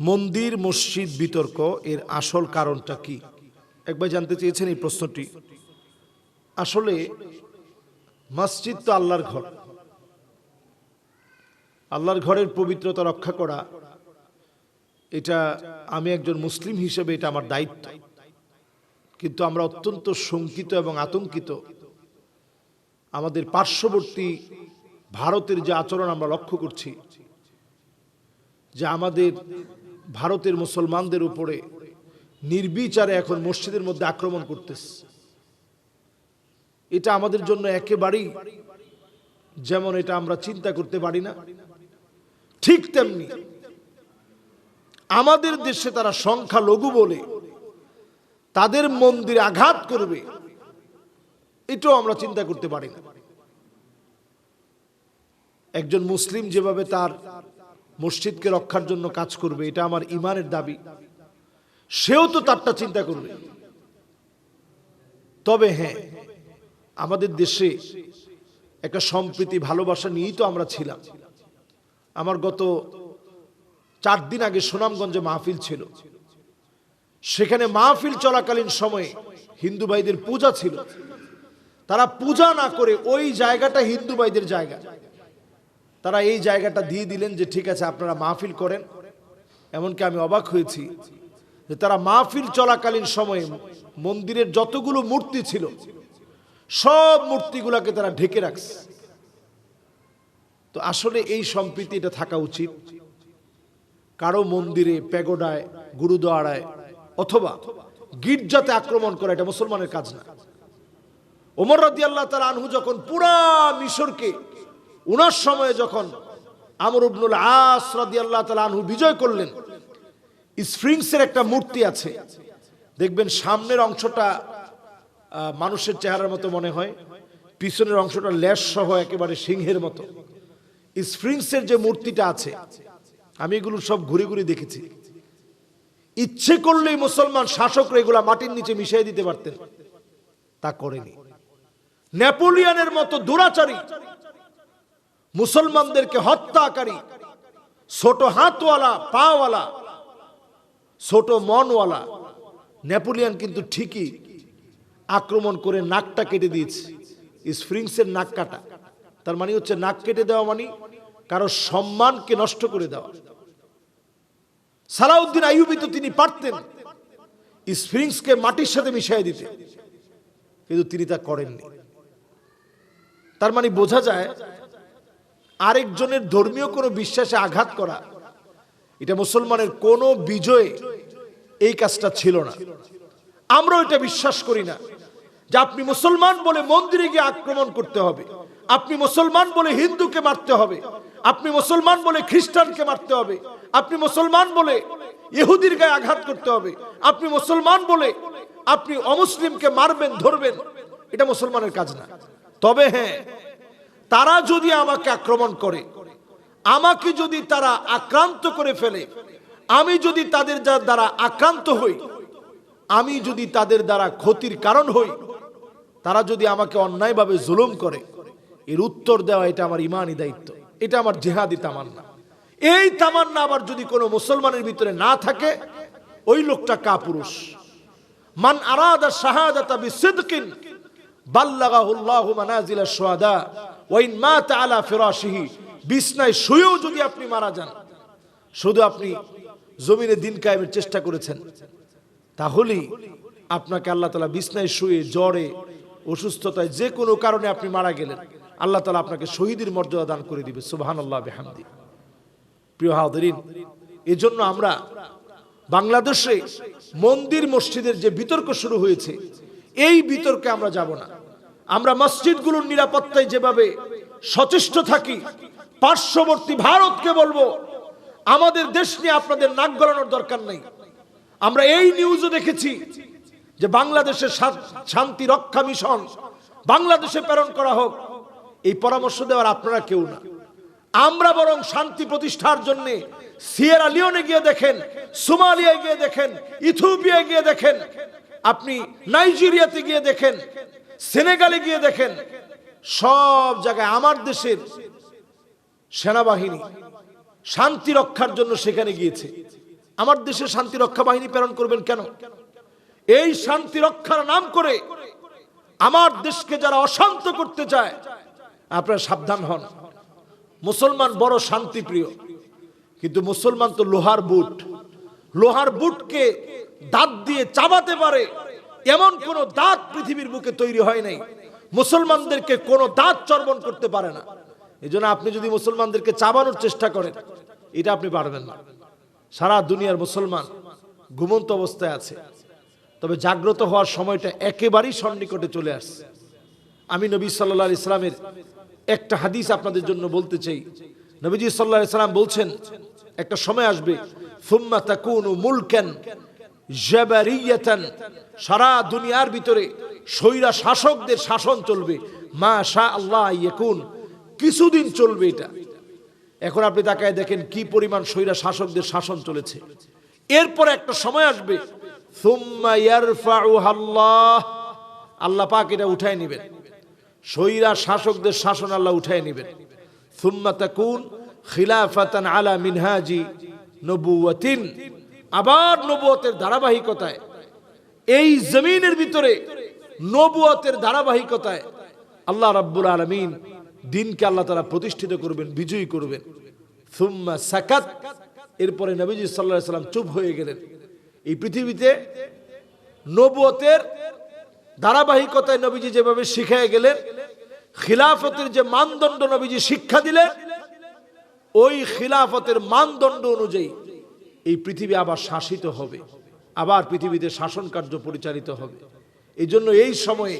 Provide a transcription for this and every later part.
মন্দির, মসজিদ বিতর্ক, এর আসল কারণটা কি? একবার জানতে চেয়েছেন এই প্রশ্নটি। আসলে মসজিদ তো আল্লাহর ঘর। আল্লাহর ঘরের পবিত্রতা রক্ষা করা, এটা আমি একজন মুসলিম হিসেবে এটা আমার দায়িত্ব। কিন্তু আমরা অত্যন্ত শঙ্কিত এবং আতঙ্কিত। আমাদের পার্শ্ববর্তী ভারতের যে আচরণ আমরা লক্ষ্য করছি, যে আমাদের ভারতের মুসলমানদের উপরে নির্বিচারে এখন মসজিদের মধ্যে আক্রমণ করতেছে। এটা আমাদের জন্য একেবারেই যেমন এটা আমরা চিন্তা করতে পারি না, ঠিক তেমনি আমাদের দেশে তারা সংখ্যা লঘু বলে তাদের মন্দিরে আঘাত করবে, এটাও আমরা চিন্তা করতে পারি না। একজন মুসলিম যেভাবে তার মসজিদকে রক্ষার জন্য কাজ করবে, এটা আমার ইমানের দাবি। সেও তো তারটা চিন্তা করবে। তবে হ্যাঁ আমাদের দেশে একটা সম্প্রীতি, ভালোবাসা নিয়েই তো আমরা ছিলাম। আমার গত চার দিন আগে সুনামগঞ্জে মাহফিল ছিল। সেখানে মাহফিল চলাকালীন সময়ে হিন্দু ভাইদের পূজা ছিল। তারা পূজা না করে ওই জায়গাটা হিন্দু ভাইদের জায়গা। তারা এই জায়গাটা দিয়ে দিলেন যে ঠিক আছে, আপনারা মাহফিল করেন। এমনকি আমি অবাক হয়েছি যে তারা মাহফিল চলাকালীন সময়ে মন্দিরের যতগুলো মূর্তি ছিল, সব মূর্তিগুলোকে তারা ঢেকে রাখছে। তো আসলে এই সম্প্রীতি এটা থাকা উচিত। কারও মন্দিরে, প্যাগোডায় গুরুদ্বারায় অথবা গির্জাতে আক্রমণ করা এটা মুসলমানের কাজ না। ওমর রাদি আল্লাহ তার আনহু যখন পুরা মিশরকে উনার সময়ে যখন আমর উবনুল আস রাদি আল্লাহ তালা আনহু বিজয় করলেন, স্প্রিংসের একটা মূর্তি আছে। দেখবেন সামনের অংশটা মানুষের চেহারার মতো মনে হয়, পিছনের অংশটা ল্যাস সহ একেবারে সিংহের মতো। স্প্রিংসের যে মূর্তিটা আছে, আমি এগুলো সব ঘুরে ঘুরে দেখেছি। ইচ্ছে করলেই মুসলমান শাসকরা এগুলা মাটির নিচে মিশিয়ে দিতে পারতেন। তা করেনি। নেপোলিয়নের মতো দুরাচারী মুসলমানদেরকে হত্যাকারী, ছোট হাতওয়ালা, পাওয়ালা, ছোট মনওয়ালা, নেপোলিয়ন কিন্তু ঠিকই আক্রমণ করে নাকটা কেটে দিয়েছে। স্প্রিংসের নাক কাটা। তার মানে হচ্ছে নাক কেটে দেওয়া মানে কারও সম্মানকে নষ্ট করে দেওয়া। সালাউদ্দিন আইয়ুবি তো তিনি পারতেন স্প্রিংসকে মাটির সাথে মিশিয়ে দিতে, কিন্তু তিনি তা করেননি। তার মানে বোঝা যায় আরেকজনের ধর্মীয় কোনো বিশ্বাসে আঘাত করা, এটা মুসলমানের কোনো বিজয়ে এই কাজটা ছিল না। আমরা এটা বিশ্বাস করি না যে আপনি মুসলমান বলে মন্দিরে গিয়ে আক্রমণ করতে হবে, আপনি মুসলমান বলে হিন্দুকে মারতে হবে, আপনি মুসলমান বলে খ্রিস্টানকে মারতে হবে, আপনি মুসলমান বলে ইহুদির গায়ে আঘাত করতে হবে, আপনি মুসলমান বলে আপনি অমুসলিমকে মারবেন, ধরবেন, এটা মুসলমানের কাজ না। তবে হ্যাঁ তারা যদি আমাকে আক্রমণ করে, আমাকে যদি তারা আক্রান্ত করে ফেলে, আমি যদি তাদের দ্বারা আক্রান্ত হই, আমি যদি তাদের দ্বারা ক্ষতির কারণ হই, তারা যদি আমাকে অন্যায়ভাবে জুলুম করে, এর উত্তর দেওয়া এটা আমার ইমানই দায়িত্ব। এটা আমার জেহাদি তামান্না। এই তামান্না আবার যদি কোনো মুসলমানের ভিতরে না থাকে, ওই লোকটা কাপুরুষ। মান আরাদা শাহাদাতা বিসিদকিন, বাল্লাগাহুল্লাহু মানাজিলা শুহাদা ওয়া ইন মাতা আলা ফিরাশিহি, বিছনায় শুয়েও যদি আপনি মারা যান, শুধু আপনি জমিনে দিন কায়েমের চেষ্টা করেছেন, তাহলেই আপনাকে আল্লাহ তালা বিছনায় শুয়ে, জ্বরে, অসুস্থতায় যে কোনো কারণে আপনি মারা গেলেন, আল্লাহ তালা আপনাকে শহীদের মর্যাদা দান করে দিবে সুবাহান আল্লাহ বেহামদি। প্রিয় হাউদরিন এজন্য আমরা বাংলাদেশে মন্দির মসজিদের যে বিতর্ক শুরু হয়েছে, এই বিতর্কে আমরা যাব না। আমরা মসজিদগুলোর নিরাপত্তায় যেভাবে সচেষ্ট থাকি, পার্শ্ববর্তী ভারতকে বলব, আমাদের দেশ নিয়ে আপনাদের নাক গলানোর দরকার নেই। আমরা এই নিউজও দেখেছি যে বাংলাদেশের শান্তি রক্ষা মিশন বাংলাদেশে প্রেরণ করা হোক, এই পরামর্শ দেওয়ার আপনারা কেউ না। আমরা বরং শান্তি প্রতিষ্ঠার জন্য সিয়েরা লিওনে গিয়ে দেখেন, সোমালিয়ায় গিয়ে দেখেন, ইথিওপিয়ায় গিয়ে দেখেন, আপনি নাইজেরিয়াতে গিয়ে দেখেন সেনেগালে গিয়ে দেখেন, সব জায়গায় আমার দেশের সেনাবাহিনী শান্তি রক্ষার জন্য সেখানে গিয়েছে। আমার দেশে শান্তি রক্ষা বাহিনী প্রেরণ করবেন কেন? এই শান্তি রক্ষার নাম করে আমার দেশকে যারা অশান্ত করতে চায়, আপনারা সাবধান হন। মুসলমান বড় শান্তিপ্রিয়, কিন্তু মুসলমান তো লোহার বুট। লোহার বুটকে দাঁত দিয়ে চাবাতে পারে এমন কোন দাঁত পৃথিবীর বুকে তৈরি হয় নাই। মুসলমানদেরকে কোন দাঁত চর্বণ করতে পারে না। এই জন্য আপনি যদি মুসলমানদেরকে চাবানোর চেষ্টা করেন, এটা আপনি পারবেন না। সারা দুনিয়ার মুসলমান ঘুমন্ত অবস্থায় আছে। তবে জাগ্রত হওয়ার সময়টা একেবারেই সন্নিকটে চলে আসছে। আমি নবী সাল্লাহ ইসলামের একটা হাদিস আপনাদের জন্য বলতে চাই। নবীজি সাল্লাহ ইসলাম বলছেন, একটা সময় আসবে ফুম্মা তাকুনু মুলকেন জাবারিয়াতান, সারা দুনিয়ার ভিতরে স্বৈরা শাসকদের শাসন চলবে। মা শা আল্লাহ ইয়াকুন, কিছুদিন চলবে এটা। এখন আপনি তাকায় দেখেন কি পরিমাণ স্বৈরা শাসকদের শাসন চলেছে। এরপর একটা সময় আসবে। আল্লাহ আল্লাহ পাক এটা উঠায় নেবেন। স্বৈরা শাসকদের শাসন আল্লাহ উঠায় নেবেন। সুম্মা তাকুন খিলাফাতান আলা মিনহাজি নবুয়াতিন আবার নবুয়তের ধারাবাহিকতায়, এই জমিনের ভিতরে নবুয়তের ধারাবাহিকতায় আল্লাহ রাব্বুল আলমিন দিনকে আল্লাহ তারা প্রতিষ্ঠিত করবেন, বিজয়ী করবেন। সুম্মা সাকাত, এরপরে নবীজি সাল্লাহ সাল্লাম চুপ হয়ে গেলেন। এই পৃথিবীতে নবুয়তের ধারাবাহিকতায় নবীজি যেভাবে শিখায় গেলেন, খিলাফতের যে মানদণ্ড নবীজি শিক্ষা দিলেন, ওই খিলাফতের মানদণ্ড অনুযায়ী এই পৃথিবী আবার শাসিত হবে, আবার পৃথিবীতে শাসন কার্য পরিচালিত হবে। এই জন্য এই সময়ে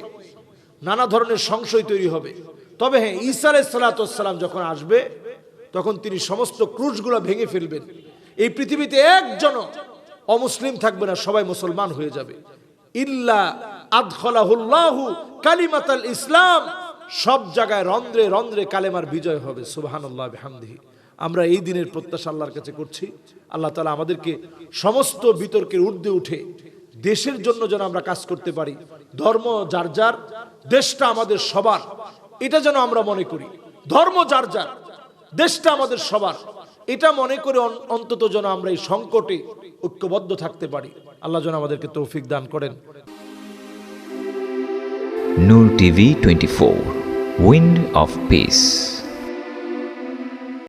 নানা ধরনের সংশয় তৈরি হবে। তবে হ্যাঁ ঈসা সালাতাম যখন আসবে, তখন তিনি সমস্ত ক্রুশগুলো ভেঙে ফেলবেন। এই পৃথিবীতে একজন অমুসলিম থাকবে না, সবাই মুসলমান হয়ে যাবে। ইল্লা আদখলাহুল্লাহু কালিমাতাল ইসলাম, সব জায়গায় রন্ধ্রে রন্ধ্রে কালেমার বিজয় হবে বিহামদিহি। আমরা এই দিনের প্রত্যাশা আল্লাহর কাছে করছি। আল্লাহ তালা আমাদেরকে সমস্ত বিতর্কের ঊর্ধ্বে উঠে দেশের জন্য যেন আমরা কাজ করতে পারি। ধর্ম যার যার, দেশটা আমাদের সবার। এটা যেন আমরা মনে করি। ধর্ম যার যার, দেশটা আমাদের সবার। এটা মনে করে অন- অন্তত যেন আমরা এই সংকটে ঐক্যবদ্ধ থাকতে পারি। আল্লাহ যেন আমাদেরকে তৌফিক দান করেন। Noor TV 24 Wind of Peace